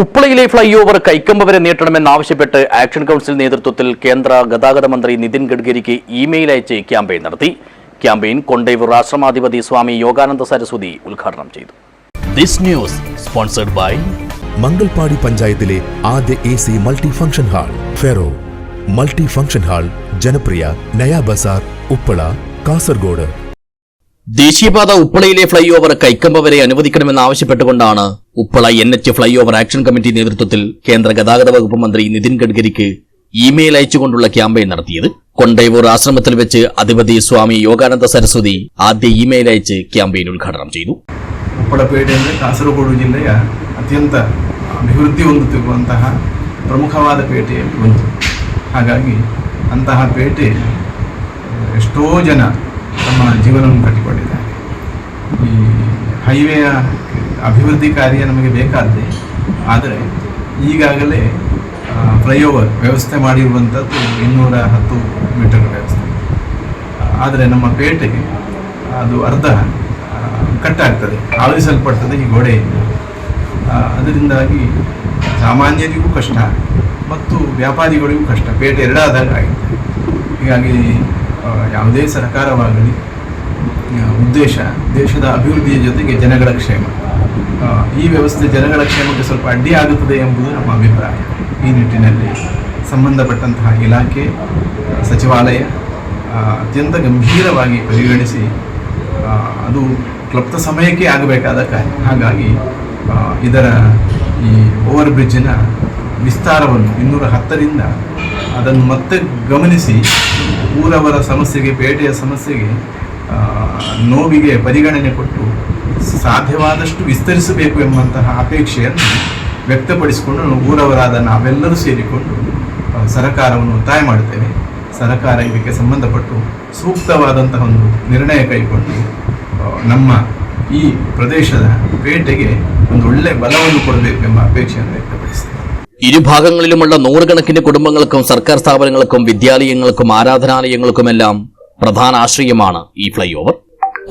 ഉപ്പളയിലെ fly over Kaikamba വരെ നീട്ടണമെന്നാവശ്യപ്പെട്ട് action council നേതൃത്വത്തിൽ കേന്ദ്ര ഗതാഗത മന്ത്രി നിതിൻ ഗഡ്കരിക്ക് ഇമെയിൽ അയച്ച് ക്യാമ്പയിൻ നടത്തി. ക്യാമ്പയിൻ കൊണ്ടേവൂർ ആശ്രമാധിപതി സ്വാമി യോഗാനന്ദ സരസ്വതി ഉദ്ഘാടനം ചെയ്തു. This news sponsored by Mangalpady പഞ്ചായത്തിലെ ആദ്യ A C multi function hall ferro. Multi function hall ജനപ്രിയ നയാ ബസാർ ഉപ്പള കാസർഗോഡ്. ദേശീയപാത ഉപ്പളയിലെ ഫ്ലൈ ഓവർ കൈക്കമ്പ വരെ അനുവദിക്കണമെന്നാവശ്യപ്പെട്ടുകൊണ്ടാണ് Uppala N H flyover action committee നേതൃത്വത്തിൽ കേന്ദ്ര ഗതാഗത വകുപ്പ് മന്ത്രി നിതിൻ ഗഡ്കരിക്ക് ഇമെയിൽ അയച്ചുകൊണ്ടുള്ള ക്യാമ്പയിൻ നടത്തിയത്. കൊണ്ടയവൂർ ആശ്രമത്തിൽ വെച്ച് അധിപതി സ്വാമി യോഗാനന്ദ സരസ്വതി ആദ്യ ഇമെയിൽ അയച്ച് ക്യാമ്പയിൻ ഉദ്ഘാടനം ചെയ്തു. ಉಪ್ಪಳಪೇಟೆಯಲ್ಲಿ ಕಾಸರಗೋಡು ಜಿಲ್ಲೆಯ ಅತ್ಯಂತ ಅಭಿವೃದ್ಧಿ ಹೊಂದುತ್ತಿರುವಂತಹ ಪ್ರಮುಖವಾದ ಪೇಟೆ ಹಾಗಾಗಿ ಅಂತಹ ಪೇಟೆ ಎಷ್ಟೋ ಜನ ತಮ್ಮ ಜೀವನವನ್ನು ಕಟ್ಟಿಕೊಂಡಿದ್ದಾರೆ ಈ ಹೈವೇಯ ಅಭಿವೃದ್ಧಿ ಕಾರ್ಯ ನಮಗೆ ಬೇಕಾದ್ದೆ, ಆದರೆ ಈಗಾಗಲೇ ಫ್ಲೈಓವರ್ ವ್ಯವಸ್ಥೆ ಮಾಡಿರುವಂಥದ್ದು ಇನ್ನೂರ ಹತ್ತು ಮೀಟರ್ ವ್ಯವಸ್ಥೆ. ಆದರೆ ನಮ್ಮ ಪೇಟೆಗೆ ಅದು ಅರ್ಧ ಕಟ್ಟಾಗ್ತದೆ, ಆವರಿಸಲ್ಪಡ್ತದೆ ಈ ಗೋಡೆಯಿಂದ. ಅದರಿಂದಾಗಿ ಸಾಮಾನ್ಯರಿಗೂ ಕಷ್ಟ, ಮತ್ತು ವ್ಯಾಪಾರಿಗಳಿಗೂ ಕಷ್ಟ. ಪೇಟೆ ಎರಡಾದಾಗ ಆಗಿದೆ ಹೀಗಾಗಿ ಯಾವುದೇ ಸರ್ಕಾರವಾಗಲಿ ಉದ್ದೇಶ, ದೇಶದ ಅಭಿವೃದ್ಧಿಯ ಜೊತೆಗೆ ಜನಗಳ ಕ್ಷೇಮ. ಈ ವ್ಯವಸ್ಥೆ ಜನಗಳ ಕ್ಷೇಮಕ್ಕೆ ಸ್ವಲ್ಪ ಅಡ್ಡಿ ಆಗುತ್ತದೆ ಎಂಬುದು ನಮ್ಮ ಅಭಿಪ್ರಾಯ. ಈ ನಿಟ್ಟಿನಲ್ಲಿ ಸಂಬಂಧಪಟ್ಟಂತಹ ಇಲಾಖೆ, ಸಚಿವಾಲಯ ಅತ್ಯಂತ ಗಂಭೀರವಾಗಿ ಪರಿಗಣಿಸಿ ಅದು ಕ್ಲಪ್ತ ಸಮಯಕ್ಕೆ ಆಗಬೇಕಾದ ಕಾರ್ಯ. ಹಾಗಾಗಿ ಇದರ ಈ ಓವರ್ ಬ್ರಿಡ್ಜಿನ ವಿಸ್ತಾರವನ್ನು ಇನ್ನೂರ ಹತ್ತರಿಂದ ಅದನ್ನು ಮತ್ತೆ ಗಮನಿಸಿ, ಊರವರ ಸಮಸ್ಯೆಗೆ, ಪೇಟೆಯ ಸಮಸ್ಯೆಗೆ ನೋವಿಗೆ ಪರಿಗಣನೆ ಕೊಟ್ಟು ಸಾಧ್ಯವಾದಷ್ಟು ವಿಸ್ತರಿಸಬೇಕು ಎಂಬಂತಹ ಅಪೇಕ್ಷೆಯನ್ನು ವ್ಯಕ್ತಪಡಿಸಿಕೊಂಡು ಊರವರಾದ ನಾವೆಲ್ಲರೂ ಸೇರಿಕೊಂಡು ಆ, ಸರಕಾರವನ್ನು ಒತ್ತಾಯ ಮಾಡುತ್ತೇವೆ ಸರಕಾರ ಇದಕ್ಕೆ ಸಂಬಂಧಪಟ್ಟು ಸೂಕ್ತವಾದಂತಹ ಒಂದು ನಿರ್ಣಯ ಕೈಗೊಂಡು ಆ, ನಮ್ಮ ಈ ಪ್ರದೇಶದ ಪೇಟೆಗೆ ಒಂದು ಒಳ್ಳೆ ಬಲವನ್ನು ಕೊಡಬೇಕು ಎಂಬ ಅಪೇಕ್ಷೆಯನ್ನು ವ್ಯಕ್ತಪಡಿಸ್ತೇವೆ ഇരുഭാഗങ്ങളിലുമുള്ള നൂറുകണക്കിന് കുടുംബങ്ങൾക്കും സർക്കാർ സ്ഥാപനങ്ങൾക്കും വിദ്യാലയങ്ങൾക്കും ആരാധനാലയങ്ങൾക്കുമെല്ലാം പ്രധാന ആശ്രയമാണ് ഈ ഫ്ലൈ ഓവർ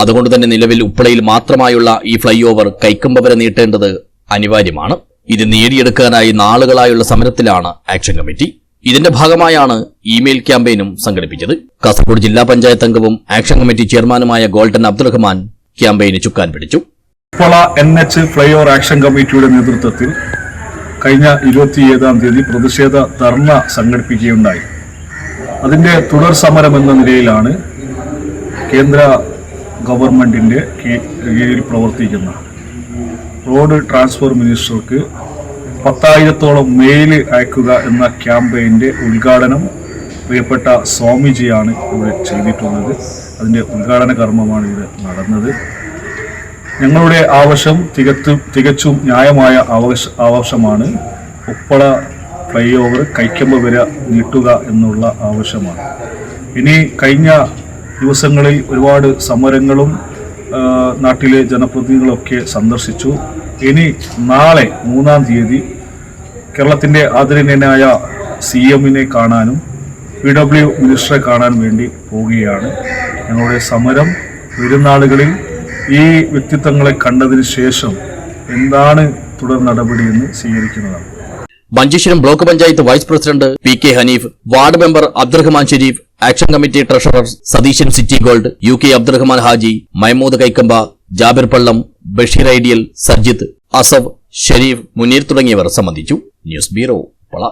അതുകൊണ്ട് തന്നെ നിലവിൽ ഉപ്പളയിൽ മാത്രമായുള്ള ഈ ഫ്ലൈ ഓവർ കൈക്കമ്പ വരെ നീട്ടേണ്ടത് അനിവാര്യമാണ്. ഇത് നേടിയെടുക്കാനായി നാളുകളായുള്ള സമരത്തിലാണ് ആക്ഷൻ കമ്മിറ്റി. ഇതിന്റെ ഭാഗമായാണ് ഇമെയിൽ ക്യാമ്പയിനും സംഘടിപ്പിച്ചത്. കാസർഗോഡ് ജില്ലാ പഞ്ചായത്ത് അംഗവും ആക്ഷൻ കമ്മിറ്റി ചെയർമാനുമായ ഗോൾഡൻ അബ്ദുറഹ്മാൻ ക്യാമ്പയിന് ചുക്കാൻ പിടിച്ചു. Uppala N H flyover action കമ്മിറ്റിയുടെ നേതൃത്വത്തിൽ കഴിഞ്ഞ ഇരുപത്തിയേഴാം തീയതി പ്രതിഷേധ ധർണ സംഘടിപ്പിക്കുകയുണ്ടായി. അതിന്റെ തുടർ സമരം എന്ന നിലയിലാണ് കേന്ദ്ര ഗവൺമെന്റിന്റെ കീഴിൽ പ്രവർത്തിക്കുന്ന റോഡ് ട്രാൻസ്പോർട്ട് മിനിസ്റ്റർക്ക് പത്തായിരത്തോളം മെയിൽ അയക്കുക എന്ന ക്യാമ്പയിന്റെ ഉദ്ഘാടനം പ്രിയപ്പെട്ട സ്വാമിജിയാണ് ഇവിടെ ചെയ്തിട്ടുള്ളത്. അതിന്റെ ഉദ്ഘാടന കർമ്മമാണ് ഇവിടെ നടന്നത്. ഞങ്ങളുടെ ആവശ്യം തികത്തും തികച്ചും ന്യായമായ ആവശ്യ ആവശ്യമാണ്. ഉപ്പള ഫ്ലൈ ഓവർ കൈക്കമ്പ വരെ നീട്ടുക എന്നുള്ള ആവശ്യമാണ്. ഇനി കഴിഞ്ഞ ദിവസങ്ങളിൽ ഒരുപാട് സമരങ്ങളും നാട്ടിലെ ജനപ്രതിനിധികളൊക്കെ സന്ദർശിച്ചു. ഇനി നാളെ മൂന്നാം തീയതി കേരളത്തിന്റെ ആദരണീയനായ സി എമ്മിനെ കാണാനും പി ഡബ്ല്യു മിനിസ്റ്ററെ കാണാൻ വേണ്ടി പോവുകയാണ്. ഞങ്ങളുടെ സമരം വരുന്നാളുകളിൽ ഈ വ്യക്തിത്വങ്ങളെ കണ്ടതിന് ശേഷം എന്താണ് തുടർ നടപടിയെന്ന് സ്വീകരിക്കുന്നതാണ്. Manjeshwaram block panchayat vice president P K Hanif ward member Abdurahman Sharif action committee treasurer Satheesan city gold U K Abdurahman Haji Maimood Kaikamba Jabir Pallam Basheer ideal Sarjith Asaf Sharif Muneer തുടങ്ങിയവർ സംബന്ധിച്ചു. News bureau പള